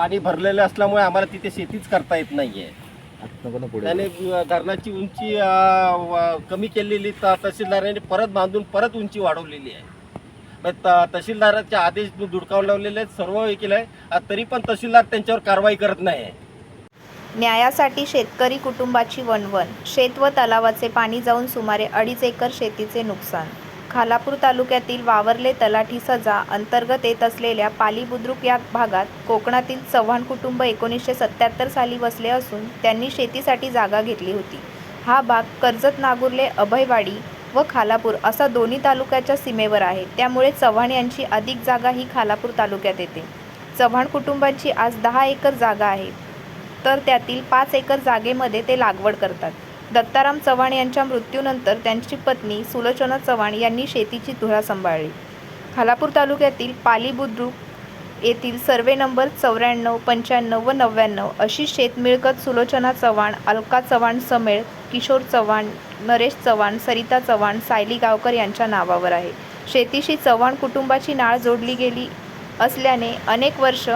पाणी भरलेलं असल्यामुळे आम्हाला तिथे शेतीच करता येत नाहीये. नको ना पुढे त्याने धरणाची उंची कमी केलेली तहसीलदारांनी परत बांधून परत उंची वाढवलेली आहे. मग त- तहसीलदाराचे आदेश दुडकावून लावलेले आहेत सर्व हे केलं आहे तरी पण तहसीलदार त्यांच्यावर कारवाई करत नाही आहे. न्यायासाठी शेतकरी कुटुंबाची वणवण शेत व तलावाचे पाणी जाऊन सुमारे अडीच एकर शेतीचे नुकसान. खालापूर तालुक्यातील वावरले तलाठी सजा अंतर्गत येत असलेल्या पाली बुद्रुक या भागात कोकणातील चव्हाण कुटुंब एकोणीसशे सत्त्याहत्तर साली वसले असून त्यांनी शेतीसाठी जागा घेतली होती. हा भाग कर्जत नागुर्ले अभयवाडी व खालापूर असा दोन्ही तालुक्याच्या सीमेवर आहे. त्यामुळे चव्हाण यांची अधिक जागा ही खालापूर तालुक्यात येते. चव्हाण कुटुंबांची आज दहा एकर जागा आहे. तर त्यातील पाच एकर जागेमध्ये ते लागवड करतात. दत्ताराम चव्हाण यांच्या मृत्यूनंतर त्यांची पत्नी सुलोचना चव्हाण यांनी शेतीची धुरा सांभाळली. खालापूर तालुक्यातील पाली बुद्रुक येथील सर्वे नंबर चौऱ्याण्णव पंच्याण्णव व नव्याण्णव अशी शेतमिळकत सुलोचना चव्हाण अलका चव्हाण समेळ किशोर चव्हाण नरेश चव्हाण सरिता चव्हाण सायली गावकर यांच्या नावावर आहे. शेतीशी चव्हाण कुटुंबाची नाळ जोडली गेली असल्याने अनेक वर्ष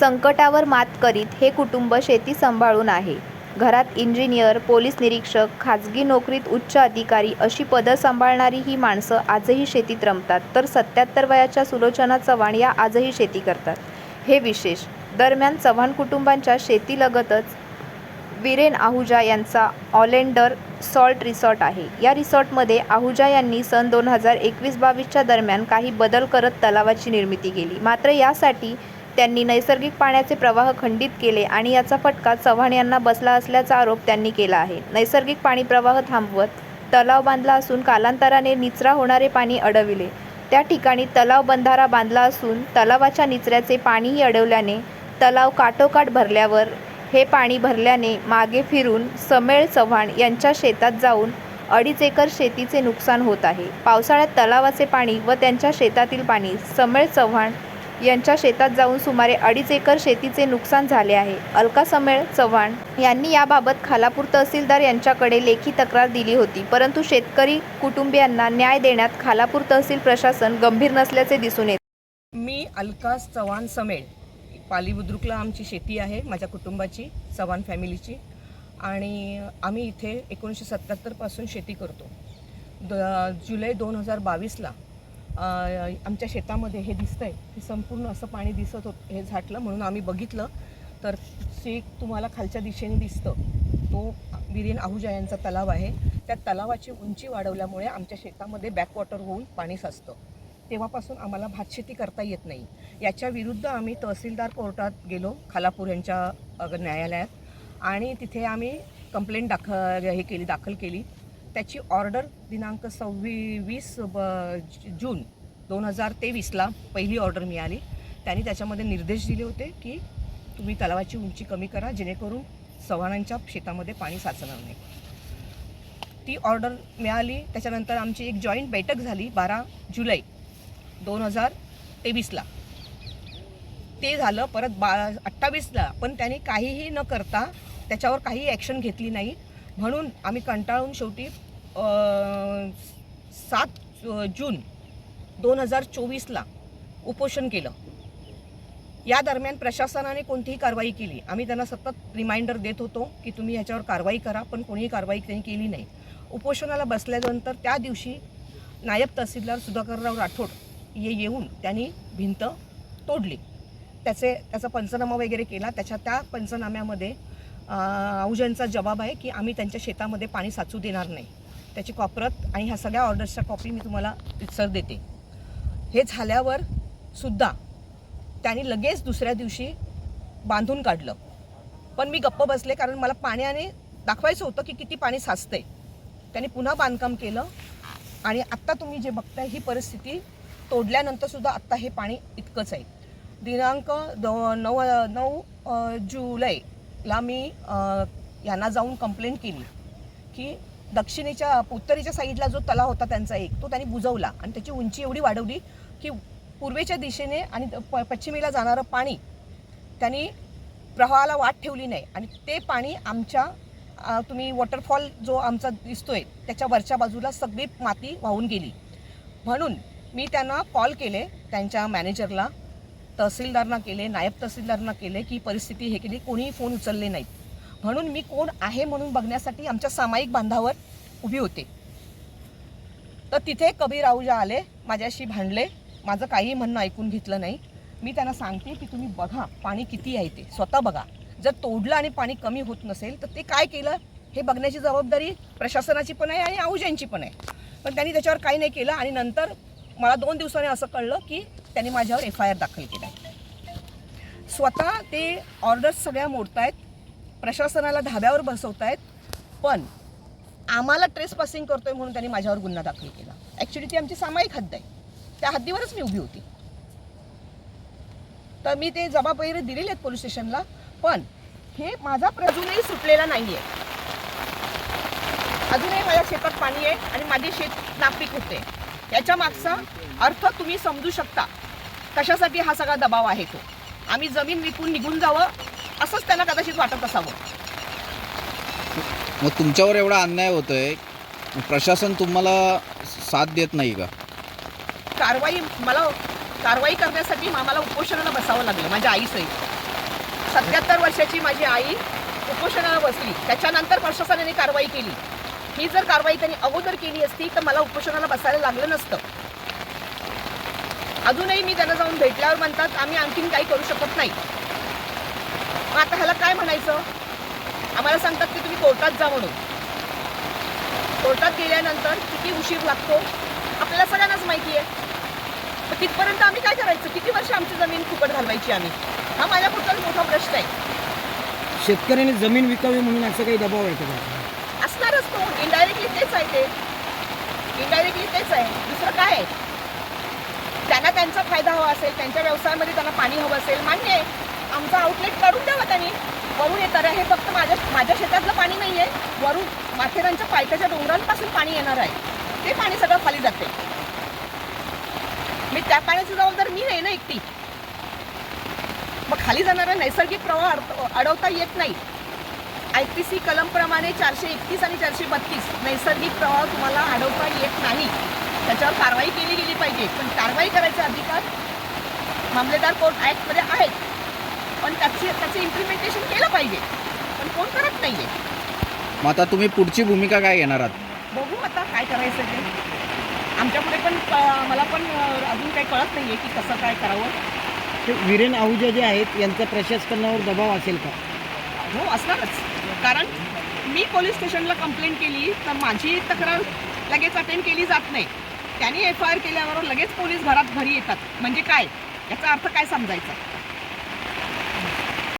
संकटावर मात करीत हे कुटुंब शेती सांभाळून आहे. घरात इंजिनियर पोलीस निरीक्षक खाजगी नोकरीत उच्च अधिकारी अशी पदं सांभाळणारी ही माणसं आजही शेतीत रमतात. तर सत्याहत्तर वयाच्या सुलोचना चव्हाण या आजही शेती करतात. हे विशेष दरम्यान चव्हाण कुटुंबांच्या शेतीलगतच विरेन आहुजा यांचा ऑलेंडर सॉल्ट रिसॉर्ट आहे. या रिसॉर्टमध्ये आहुजा यांनी सन दोन हजार एकवीस बावीसच्या दरम्यान काही बदल करत तलावाची निर्मिती केली. मात्र यासाठी त्यांनी नैसर्गिक पाण्याचे प्रवाह खंडित केले आणि याचा फटका चव्हाण यांना बसला असल्याचा आरोप त्यांनी केला आहे. नैसर्गिक पाणी प्रवाह थांबवत तलाव बांधला असून कालांतराने निचरा होणारे पाणी अडविले. त्या ठिकाणी तलाव बंधारा बांधला असून तलावाच्या निचऱ्याचे पाणीही अडवल्याने तलाव काठोकाठ भरल्यावर हे पाणी भरल्याने मागे फिरून समेळ चव्हाण यांच्या शेतात जाऊन अडीच एकर शेतीचे नुकसान होत आहे. पावसाळ्यात तलावाचे पाणी व त्यांच्या शेतातील पाणी समेळ चव्हाण यांच्या शेतात जाऊन सुमारे अडीच एकर शेतीचे नुकसान झाले आहे. अलका समेळ चव्हाण यांनी याबाबत खालापूर तहसीलदार यांच्याकडे लेखी तक्रार दिली होती. परंतु शेतकरी कुटुंबियांना न्याय देण्यात खालापूर तहसील प्रशासन गंभीर नसल्याचे दिसून येते मी अलका चव्हाण समेळ पाली बुद्रुकला आमची शेती आहे माझ्या कुटुंबाची चव्हाण फॅमिलीची. आणि आम्ही इथे एकोणीसशे सत्त्याहत्तरपासून शेती करतो. द जुलै दोन हजार बावीसला आमच्या शेतामध्ये हे दिसतं आहे हे संपूर्ण असं पाणी दिसत होत हे झाटलं म्हणून आम्ही बघितलं. तर शेक तुम्हाला खालच्या दिशेने दिसतं. तो विरेन आहुजा यांचा तलाव आहे. त्या तलावाची उंची वाढवल्यामुळे आमच्या शेतामध्ये बॅकवॉटर होऊन पाणी साचतं. तेव्हापासून आम्हाला भातशेती करता येत नाही. याच्या विरुद्ध आम्ही तहसीलदार कोर्टात गेलो खालापूर यांच्या न्यायालयात. आणि तिथे आम्ही कंप्लेंट दाखल हे केली दाखल केली. त्याची ऑर्डर दिनांक सव्वीस ब जून दोन हजार तेवीसला पहिली ऑर्डर मिळाली. त्यांनी त्याच्यामध्ये निर्देश दिले होते की तुम्ही तलावाची उंची कमी करा जेणेकरून चव्हाणांच्या शेतामध्ये पाणी साचणार नाही. ती ऑर्डर मिळाली. त्याच्यानंतर आमची एक जॉईंट बैठक झाली बारा जुलै दोन हजार तेवीसला. ते झालं परत बा अठ्ठावीसला. पण त्यांनी काहीही न करता त्याच्यावर काही ॲक्शन घेतली नाही. म्हणून आम्ही कंटाळून शेवटी सात जून दोन हजार चोवीसला उपोषण केलं. या दरम्यान प्रशासनाने कोणतीही कारवाई केली. आम्ही त्यांना सतत रिमाइंडर देत होतो की तुम्ही ह्याच्यावर कारवाई करा पण कोणीही कारवाई त्यांनी केली नाही. उपोषणाला बसल्यानंतर त्या दिवशी नायब तहसीलदार सुधाकरराव राठोड हे येऊन त्यांनी भिंत तोडली. त्याचे त्याचा पंचनामा वगैरे केला. त्याच्या त्या पंचनाम्यामध्ये आहुजांचा जबाब आहे की आम्ही त्यांच्या शेतामध्ये पाणी साचू देणार नाही. त्याची कॉपरत आणि ह्या सगळ्या ऑर्डर्सच्या कॉपी मी तुम्हाला सर देते. हे झाल्यावर सुद्धा त्यांनी लगेच दुसऱ्या दिवशी बांधून काढलं. पण मी गप्प बसले कारण मला पाण्याने दाखवायचं होतं की किती पाणी साचतंय. त्यांनी पुन्हा बांधकाम केलं आणि आत्ता तुम्ही जे बघताय ही परिस्थिती तोडल्यानंतरसुद्धा आत्ता हे पाणी इतकंच आहे. दिनांक दो नऊ नऊ जुलैला मी यांना जाऊन कंप्लेंट केली की दक्षिणेच्या उत्तरेच्या साईडला जो तलाव होता त्यांचा एक तो त्यांनी बुजवला. आणि त्याची उंची एवढी वाढवली की पूर्वेच्या दिशेने आणि प पश्चिमेला जाणारं पाणी त्यांनी प्रवाहाला वाट ठेवली नाही. आणि ते पाणी आमच्या तुम्ही वॉटरफॉल जो आमचा दिसतोय त्याच्या वरच्या बाजूला सगळी माती वाहून गेली. म्हणून मी त्यांना कॉल केले त्यांच्या मॅनेजरला तहसीलदारना केले नायब तहसीलदारना केले की परिस्थिती हे केली कोणीही फोन उचलले नाहीत. म्हणून मी कोण आहे म्हणून बघण्यासाठी आमच्या सामायिक बांधावर उभी होते. तर तिथे कबीर आहुजा आले माझ्याशी भांडले माझं काही म्हणणं ऐकून घेतलं नाही. मी त्यांना सांगते की तुम्ही बघा पाणी किती आहे ते स्वतः बघा. जर तोडलं आणि पाणी कमी होत नसेल तर ते काय केलं? हे बघण्याची जबाबदारी प्रशासनाची पण आहे आणि आहुजांची पण आहे. पण त्यांनी त्याच्यावर काही नाही केलं आणि नंतर मला दोन दिवसांनी असं कळलं की त्यांनी माझ्यावर एफ आय आर दाखल केला. स्वतः ते ऑर्डर्स सगळ्या मोडतायत. प्रशासनाला धाब्यावर बसवतायत पण आम्हाला ट्रेस पासिंग करतोय म्हणून त्यांनी माझ्यावर गुन्हा दाखल केला. ॲक्च्युली ती आमची सामायिक हद्द आहे. त्या हद्दीवरच मी उभी होती. तर मी ते जबाबदारी दिलेले आहेत पोलीस स्टेशनला पण हे माझा प्रजूनही सुटलेला नाही आहे अजूनही माझ्या शेतात पाणी आहे आणि माझे शेत नापीक होते. याच्या मागचा अर्थ तुम्ही समजू शकता कशासाठी हा सगळा दबाव आहे तो. आम्ही जमीन विकून निघून जावं असंच त्यांना कदाचित वाटत असावं. मग तुमच्यावर एवढा अन्याय होतोय प्रशासन तुम्हाला साथ देत नाही का? कारवाई मला कारवाई करण्यासाठी आम्हाला उपोषणाला बसावं लागलं माझ्या आईसहित सत्याहत्तर वर्षाची माझी आई उपोषणाला बसली त्याच्यानंतर प्रशासनाने कारवाई केली. ही जर कारवाई त्यांनी अगोदर केली असती तर मला उपोषणाला बसायला लागलं नसतं. अजूनही मी त्यांना जाऊन भेटल्यावर म्हणतात आम्ही आणखीन काही करू शकत नाही. मग आता ह्याला काय म्हणायचं? आम्हाला सांगतात की तुम्ही कोर्टात जा म्हणून. कोर्टात गेल्यानंतर किती उशीर लागतो? आपल्याला सगळ्यांनाच माहिती आहे. तर तिथपर्यंत आम्ही काय करायचं? किती वर्ष आमची जमीन फुकट घालवायची आम्ही? हा माझ्या पुढचाच मोठा प्रश्न आहे. शेतकऱ्यांनी जमीन विकावी म्हणून असं काही दबाव आहे का असणारच तो. इनडायरेक्टली तेच आहे ते. इनडायरेक्टली तेच आहे. दुसरं काय आहे? त्यांना त्यांचा फायदा हवा असेल त्यांच्या व्यवसायामध्ये त्यांना पाणी हवं असेल मान्य आहे. आमचा आउटलेट काढून द्यावा त्यांनी. वरून येणार आहे हे फक्त माझ्या माझ्या शेतातलं पाणी नाही आहे वरून माथेरानच्या पायथ्याच्या डोंगरांपासून पाणी येणार आहे. ते पाणी सगळं खाली जाते. मी त्या पाण्याची जबाबदार मी नाही ना एकटी. मग खाली जाणारा नैसर्गिक प्रवाह अडवता येत नाही. आय पी सी कलमप्रमाणे चारशे एकतीस आणि चारशे बत्तीस नैसर्गिक प्रवाह तुम्हाला अडवता येत नाही. त्याच्यावर कारवाई केली गेली पाहिजे. पण कारवाई करायचा अधिकार मामलेदार कोर्ट ॲक्टमध्ये आहेत पण त्याची त्याचं इम्प्लिमेंटेशन केलं पाहिजे. पण कोण करत नाही आहे मग आता तुम्ही पुढची भूमिका काय घेणार आहात? बघू आता काय करायचं ते. आमच्या पुढे पण मला पण अं, अजून काही कळत नाही आहे की कसं काय करावं. ते वीरेन आहुजा जे आहेत यांचा प्रशासनावर दबाव असेल का? हो असणारच. कारण मी पोलीस स्टेशनला कंप्लेंट केली तर माझी तक्रार लगेच अटेंड केली जात नाही. त्यांनी एफ आय आर केल्यावर लगेच पोलीस घरात घरी येतात. म्हणजे काय? याचा अर्थ काय समजायचा?